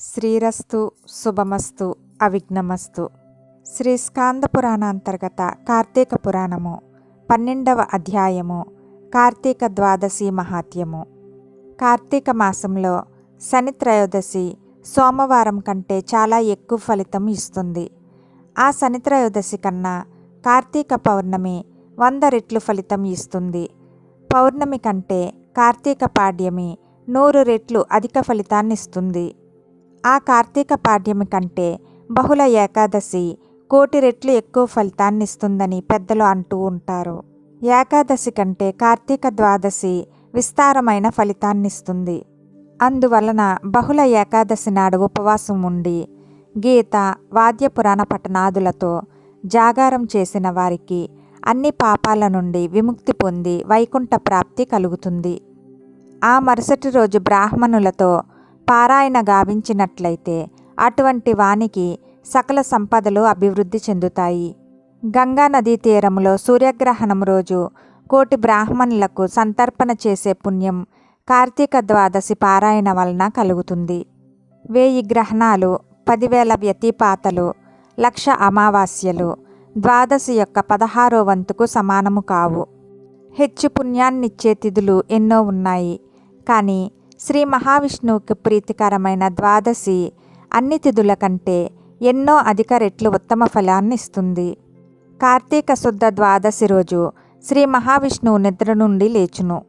శ్రీరస్తు శుభమస్తు అవిఘ్నమస్తు. శ్రీ స్కాంద పురాణ అంతర్గత కార్తీక పురాణము పన్నెండవ అధ్యాయము కార్తీక ద్వాదశి మహాత్యము కార్తీక మాసంలో శని త్రయోదశి సోమవారం కంటే చాలా ఎక్కువ ఫలితం ఇస్తుంది. ఆ శని త్రయోదశి కన్నా కార్తీక పౌర్ణమి వంద రెట్లు ఫలితం ఇస్తుంది. పౌర్ణమి కంటే కార్తీక పాడ్యమి నూరు రెట్లు అధిక ఫలితాన్ని ఇస్తుంది ఆ కార్తీక పాడ్యమి కంటే బహుళ ఏకాదశి కోటి రెట్లు ఎక్కువ ఫలితాన్ని ఇస్తుందని పెద్దలు అంటూ ఉంటారు. ఏకాదశి కంటే కార్తీక ద్వాదశి విస్తారమైన ఫలితాన్ని ఇస్తుంది అందువలన బహుళ ఏకాదశి నాడు ఉపవాసం ఉండి గీత వాద్య పురాణ పఠనాదులతో జాగారం చేసిన వారికి అన్ని పాపాల నుండి విముక్తి పొంది వైకుంఠ ప్రాప్తి కలుగుతుంది. ఆ మరుసటి రోజు బ్రాహ్మణులతో పారాయణ గావించినట్లయితే అటువంటి వానికి సకల సంపదలు అభివృద్ధి చెందుతాయి. గంగా నదీ తీరములో సూర్యగ్రహణం రోజు కోటి బ్రాహ్మణులకు సంతర్పణ చేసే పుణ్యం కార్తీక ద్వాదశి పారాయణ వలన కలుగుతుంది. వేయి గ్రహణాలు పదివేల వ్యతిపాతలు లక్ష అమావాస్యలు ద్వాదశి యొక్క పదహారో వంతుకు సమానము కావు. హెచ్చు పుణ్యాన్నిచ్చే తిథులు ఎన్నో ఉన్నాయి. కానీ శ్రీ మహావిష్ణువుకి ప్రీతికరమైన ద్వాదశి అన్ని తిథుల కంటే ఎన్నో అధిక రెట్లు ఉత్తమ ఫలాన్ని ఇస్తుంది. కార్తీక శుద్ధ ద్వాదశి రోజు శ్రీ మహావిష్ణువు నిద్ర నుండి లేచును.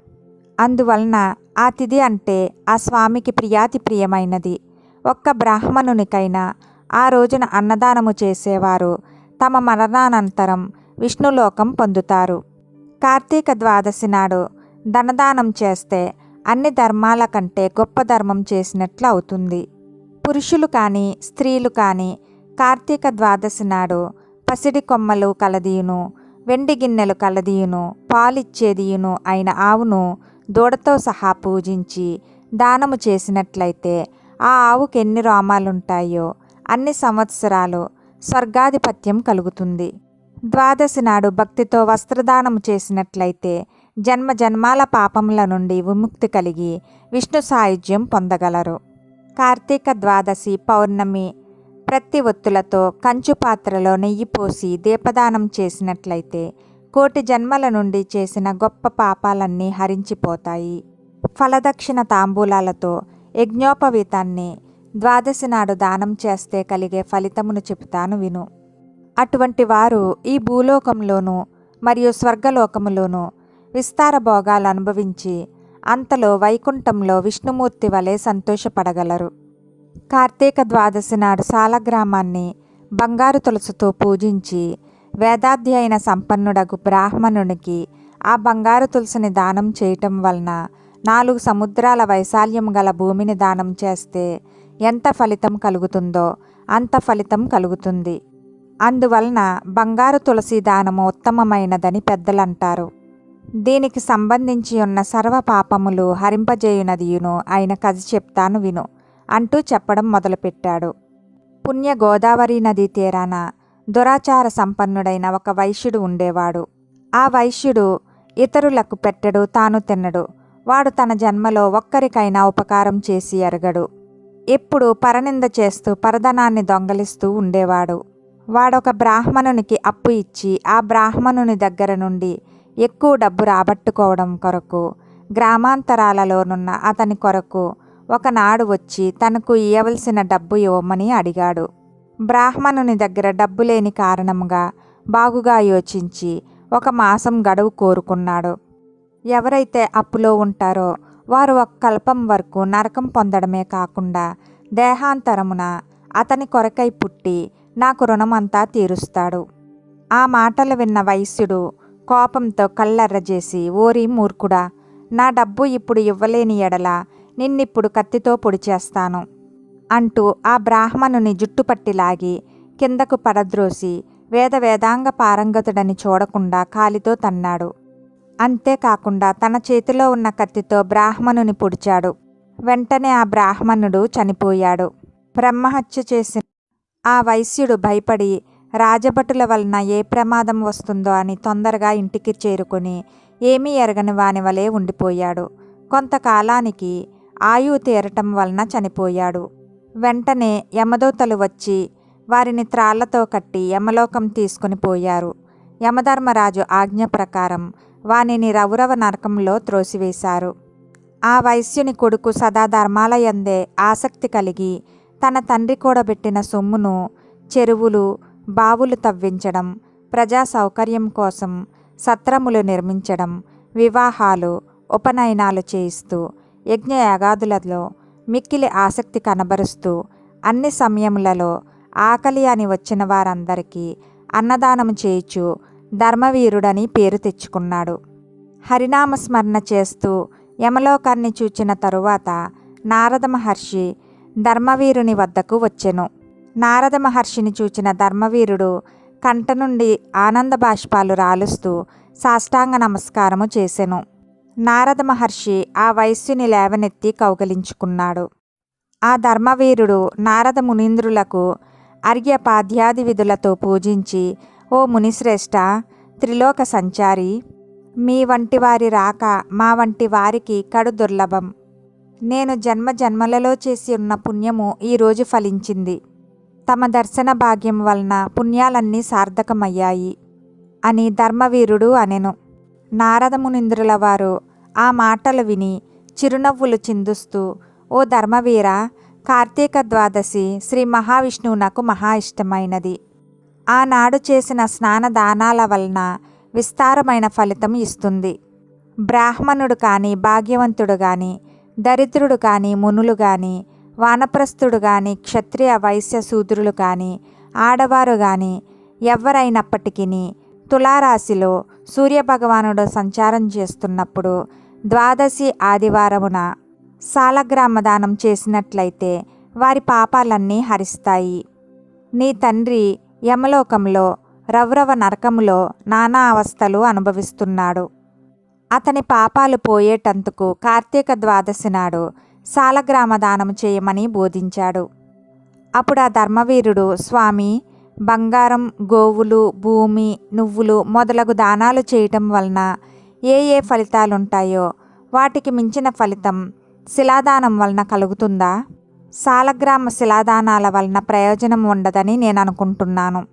అందువలన ఆ తిథి అంటే ఆ స్వామికి ప్రియాతి ప్రియమైనది. ఒక్క బ్రాహ్మణునికైనా ఆ రోజున అన్నదానము చేసేవారు తమ మరణానంతరం విష్ణులోకం పొందుతారు. కార్తీక ద్వాదశి నాడు ధనదానం చేస్తే అన్ని ధర్మాల కంటే గొప్ప ధర్మం చేసినట్లు అవుతుంది. పురుషులు కానీ స్త్రీలు కానీ కార్తీక ద్వాదశి నాడు పసిడి కొమ్మలు కలదీయును వెండి గిన్నెలు కలదీయును పాలిచ్చేదియును అయిన ఆవును దూడతో సహా పూజించి దానము చేసినట్లయితే ఆ ఆవుకి ఎన్ని రోమాలుంటాయో అన్ని సంవత్సరాలు స్వర్గాధిపత్యం కలుగుతుంది. ద్వాదశి నాడు భక్తితో వస్త్రదానము చేసినట్లయితే జన్మ జన్మాల పాపముల నుండి విముక్తి కలిగి విష్ణు సాయుధ్యం పొందగలరు. కార్తీక ద్వాదశి పౌర్ణమి ప్రతి ఒత్తులతో కంచు పాత్రలో నెయ్యి పోసి దీపదానం చేసినట్లయితే కోటి జన్మల నుండి చేసిన గొప్ప పాపాలన్నీ హరించిపోతాయి. ఫలదక్షిణ తాంబూలాలతో యజ్ఞోపవీతాన్ని ద్వాదశి నాడు దానం చేస్తే కలిగే ఫలితమును చెబుతాను విను. అటువంటి వారు ఈ భూలోకంలోనూ మరియు స్వర్గలోకములోనూ విస్తార భోగాలు అనుభవించి అంతలో వైకుంఠంలో విష్ణుమూర్తి వలె సంతోషపడగలరు. కార్తీక ద్వాదశి నాడు సాలగ్రామాన్ని బంగారు తులసుతో పూజించి వేదాధ్యయన సంపన్నుడగు బ్రాహ్మణునికి ఆ బంగారు తులసిని దానం చేయటం వలన నాలుగు సముద్రాల వైశాల్యం గల భూమిని దానం చేస్తే ఎంత ఫలితం కలుగుతుందో అంత ఫలితం కలుగుతుంది. అందువలన బంగారు తులసి దానము ఉత్తమమైనదని పెద్దలంటారు. దీనికి సంబంధించి ఉన్న సర్వ పాపములు హరింపజేయునదియును. ఆయన కథ చెప్తాను విను. అంటూ చెప్పడం మొదలుపెట్టాడు. పుణ్య గోదావరి నదీ తీరాన దురాచార సంపన్నుడైన ఒక వైశ్యుడు ఉండేవాడు. ఆ వైశ్యుడు ఇతరులకు పెట్టడు తాను తినడు వాడు తన జన్మలో ఒక్కరికైనా ఉపకారం చేసి ఎరగడు. ఎప్పుడు పరనింద చేస్తూ పరధనాన్ని దొంగలిస్తూ ఉండేవాడు. వాడొక బ్రాహ్మణునికి అప్పు ఇచ్చి ఆ బ్రాహ్మణుని దగ్గర నుండి ఎక్కువ డబ్బు రాబట్టుకోవడం కొరకు గ్రామాంతరాలలోనున్న అతని కొరకు ఒకనాడు వచ్చి తనకు ఇవ్వవలసిన డబ్బు ఇవ్వమని అడిగాడు. బ్రాహ్మణుని దగ్గర డబ్బు లేని కారణముగా బాగుగా యోచించి ఒక మాసం గడువు కోరుకున్నాడు. ఎవరైతే అప్పులో ఉంటారో వారు ఒక కల్పం వరకు నరకం పొందడమే కాకుండా దేహాంతరమున అతని కొరకై పుట్టి నాకు రుణమంతా తీరుస్తాడు. ఆ మాటలు విన్న వైశ్యుడు కోపంతో కళ్ళెర్రజేసి ఓరి మూర్ఖుడా నా డబ్బు ఇప్పుడు ఇవ్వలేని ఎడల నిన్నిప్పుడు కత్తితో పొడిచేస్తాను అంటూ ఆ బ్రాహ్మణుని జుట్టుపట్టి లాగి కిందకు పడద్రోసి వేద వేదాంగ పారంగతుడని చూడకుండా కాలితో తన్నాడు. అంతేకాకుండా తన చేతిలో ఉన్న కత్తితో బ్రాహ్మణుని పొడిచాడు. వెంటనే ఆ బ్రాహ్మణుడు చనిపోయాడు. బ్రహ్మహత్య చేసిన ఆ వైశ్యుడు భయపడి రాజభటుల వలన ఏ ప్రమాదం వస్తుందో అని తొందరగా ఇంటికి చేరుకుని ఏమీ ఎరగని వాని వలె ఉండిపోయాడు. కొంతకాలానికి ఆయువు తీరటం వలన చనిపోయాడు. వెంటనే యమదూతలు వచ్చి వారిని త్రాళ్ళతో కట్టి యమలోకం తీసుకుని పోయారు. యమధర్మరాజు ఆజ్ఞ ప్రకారం వానిని రౌరవ నరకంలో త్రోసివేశారు. ఆ వైశ్యుని కొడుకు సదా ధర్మాలయందే ఆసక్తి కలిగి తన తండ్రి కూడబెట్టిన సొమ్మును చెరువులు బావులు తవ్వించడం ప్రజా సౌకర్యం కోసం సత్రములు నిర్మించడం వివాహాలు ఉపనయనాలు చేయిస్తూ యజ్ఞయాగాదులలో మిక్కిలి ఆసక్తి కనబరుస్తూ అన్ని సమయములలో ఆకలి అని వచ్చిన వారందరికీ అన్నదానము చేయుచు ధర్మవీరుడని పేరు తెచ్చుకున్నాడు. హరినామస్మరణ చేస్తూ యమలోకాన్ని చూచిన తరువాత నారద మహర్షి ధర్మవీరుని వద్దకు వచ్చెను. నారద మహర్షిని చూచిన ధర్మవీరుడు కంట నుండి ఆనంద బాష్పాలు రాలుస్తూ సాష్టాంగ నమస్కారము చేసెను. నారద మహర్షి ఆ వైశ్యుని లేవనెత్తి కౌగలించుకున్నాడు. ఆ ధర్మవీరుడు నారద మునీంద్రులకు అర్ఘ్యపాధ్యాది విధులతో పూజించి ఓ మునిశ్రేష్ఠ త్రిలోక సంచారి మీ వంటి వారి రాక మా వంటి వారికి కడు దుర్లభం. నేను జన్మ జన్మలలో చేసి ఉన్న పుణ్యము ఈరోజు ఫలించింది. తమ దర్శన భాగ్యం వలన పుణ్యాలన్నీ సార్థకమయ్యాయి అని ధర్మవీరుడు అనెను. నారదమునింద్రుల వారు ఆ మాటలు విని చిరునవ్వులు చిందుస్తూ ఓ ధర్మవీర కార్తీక ద్వాదశి శ్రీ మహావిష్ణువు నాకు మహా ఇష్టమైనది. ఆనాడు చేసిన స్నాన దానాల వలన విస్తారమైన ఫలితం ఇస్తుంది. బ్రాహ్మణుడు కానీ భాగ్యవంతుడు కానీ దరిద్రుడు కానీ మునులు కానీ వానప్రస్థుడు కానీ క్షత్రియ వైశ్య శూద్రులు కానీ ఆడవారు కానీ ఎవరైనప్పటికీ తులారాశిలో సూర్యభగవానుడు సంచారం చేస్తున్నప్పుడు ద్వాదశి ఆదివారమున సాలగ్రామ దానం చేసినట్లయితే వారి పాపాలన్నీ హరిస్తాయి. నీ తండ్రి యమలోకంలో రౌరవ నరకములో నానా అవస్థలు అనుభవిస్తున్నాడు. అతని పాపాలు పోయేటందుకు కార్తీక ద్వాదశి నాడు సాలగ్రామ దానం చేయమని బోధించాడు. అప్పుడు ఆ ధర్మవీరుడు స్వామి బంగారం గోవులు భూమి నువ్వులు మొదలగు దానాలు చేయటం వలన ఏ ఏ ఫలితాలుంటాయో వాటికి మించిన ఫలితం శిలాదానం వలన కలుగుతుందా? సాలగ్రామ శిలాదానాల వలన ప్రయోజనం ఉండదని నేను అనుకుంటున్నాను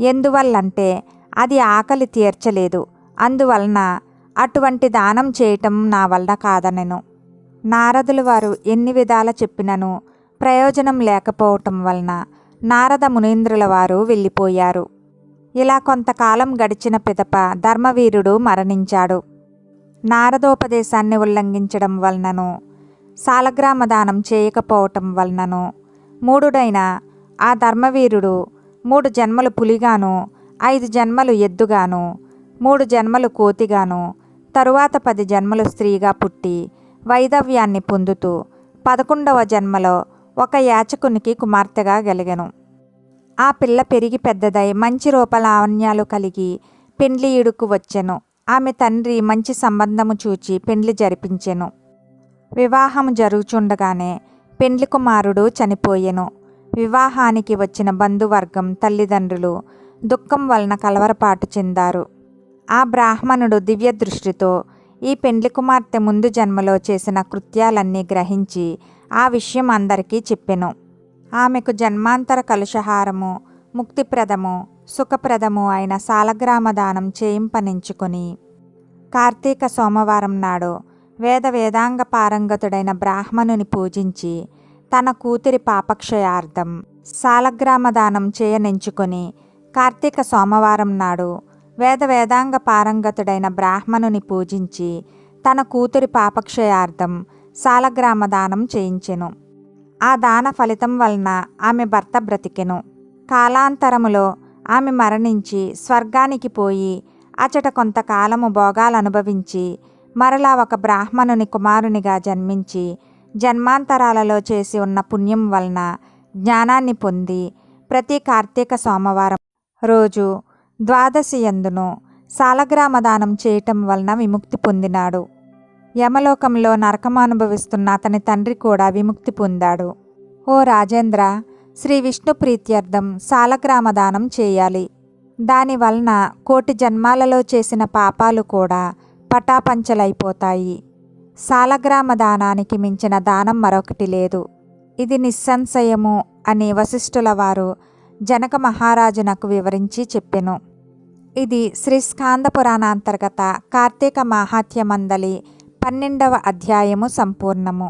ఎందువల్లంటే అది ఆకలి తీర్చలేదు. అందువలన అటువంటి దానం చేయటం నా వలన కాదనెను. నారదులు వారు ఎన్ని విధాల చెప్పినను ప్రయోజనం లేకపోవటం వలన నారద మునీంద్రుల వారు వెళ్ళిపోయారు. ఇలా కొంతకాలం గడిచిన పిదప ధర్మవీరుడు మరణించాడు. నారదోపదేశాన్ని ఉల్లంఘించడం వలనను సాలగ్రామ దానం చేయకపోవటం వలనను మూడుడైన ఆ ధర్మవీరుడు మూడు జన్మలు పులిగాను ఐదు జన్మలు ఎద్దుగాను మూడు జన్మలు కోతిగాను తరువాత పది జన్మలు స్త్రీగా పుట్టి వైదవ్యాన్ని పొందుతూ పదకొండవ జన్మలో ఒక యాచకునికి కుమార్తెగా గలిగెను. ఆ పిల్ల పెరిగి పెద్దదై మంచి రూపలావణ్యాలు కలిగి పెండ్లియుడుకు వచ్చెను. ఆమె తండ్రి మంచి సంబంధము చూచి పెండ్లి జరిపించెను. వివాహము జరుగుచుండగానే పెండ్లి కుమారుడు చనిపోయెను. వివాహానికి వచ్చిన బంధువర్గం తల్లిదండ్రులు దుఃఖం వలన కలవరపాటు చెందారు. ఆ బ్రాహ్మణుడు దివ్య దృష్టితో ఈ పెండ్లి కుమార్తె ముందు జన్మలో చేసిన కృత్యాలన్నీ గ్రహించి ఆ విషయం అందరికీ చెప్పెను. ఆమెకు జన్మాంతర కలుషహారము ముక్తిప్రదము సుఖప్రదము అయిన సాలగ్రామ దానం చేయింపనించుకొని కార్తీక సోమవారం నాడు వేద వేదాంగ పారంగతుడైన బ్రాహ్మణుని పూజించి తన కూతురి పాపక్షయార్థం సాలగ్రామ దానం చేయనించుకొని కార్తీక సోమవారం నాడు వేద వేదాంగ పారంగతుడైన బ్రాహ్మణుని పూజించి తన కూతురి పాపక్షయార్థం సాలగ్రామ దానం చేయించెను. ఆ దాన ఫలితం వలన ఆమె భర్త బ్రతికెను. కాలాంతరములో ఆమె మరణించి స్వర్గానికి పోయి అచట కొంతకాలము భోగాలు అనుభవించి మరలా ఒక బ్రాహ్మణుని కుమారునిగా జన్మించి జన్మాంతరాలలో చేసి ఉన్న పుణ్యం వలన జ్ఞానాన్ని పొంది ప్రతి కార్తీక సోమవారం రోజు ద్వాదశి యందును సాలగ్రామ దానం చేయటం వలన విముక్తి పొందినాడు. యమలోకంలో నరకమానుభవిస్తున్న అతని తండ్రి కూడా విముక్తి పొందాడు. ఓ రాజేంద్ర శ్రీ విష్ణు ప్రీత్యర్థం సాలగ్రామ దానం చేయాలి. దాని వలన కోటి జన్మాలలో చేసిన పాపాలు కూడా పటాపంచలైపోతాయి. సాలగ్రామ దానానికి మించిన దానం మరొకటి లేదు. ఇది నిస్సంశయము అని వశిష్ఠుల వారు జనక మహారాజునకు వివరించి చెప్పెను. ఇది శ్రీ స్కాంద పురాణాంతర్గత కార్తీక మాహాత్యమందలి పన్నెండవ అధ్యాయము సంపూర్ణము.